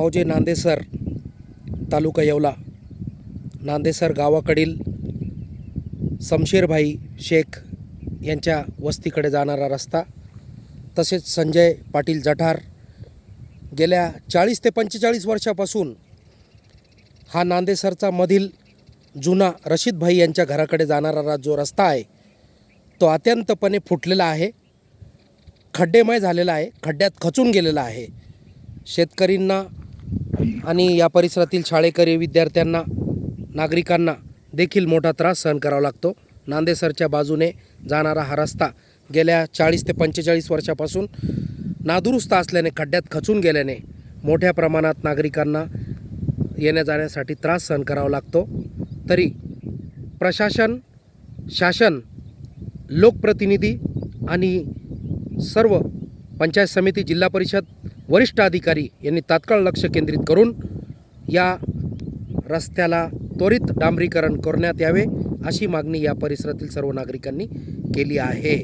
मौजे नांदेसर तालुका येवला. नांदेसर गावाकडील समशेरभाई शेख यांच्या वस्तीकडे जाणारा रस्ता. तसेच संजय पाटील जठार. गेल्या चाळीस ते पंचेचाळीस वर्षापासून हा नांदेसरचा मधील जुना रशीदभाई यांच्या घराकडे जाणारा जो रस्ता आहे तो अत्यंतपणे फुटलेला आहे. खड्डेमय झालेला आहे खड्ड्यात खचून गेलेला आहे. शेतकरींना आणि या परिसरातील शाळेकरी विद्यार्थ्यांना नागरिकांना देखील मोठा त्रास सहन करावा लागतो. नांदेसरच्या बाजूने जाणारा हा रस्ता गेल्या चाळीस ते पंचेचाळीस वर्षापासून नादुरुस्त असल्याने खड्ड्यात खचून गेल्याने मोठ्या प्रमाणात नागरिकांना येण्या जाण्यासाठी त्रास सहन करावा लागतो. तरी प्रशासन शासन लोकप्रतिनिधी आणि सर्व पंचायत समिती जिल्हा परिषद वरिष्ठ अधिकारी यांनी तात्काळ लक्ष केंद्रित करून या रस्त्याला त्वरित डांबरीकरण करण्यात यावे अशी मागणी या परिसरातील सर्व नागरिकांनी केली आहे.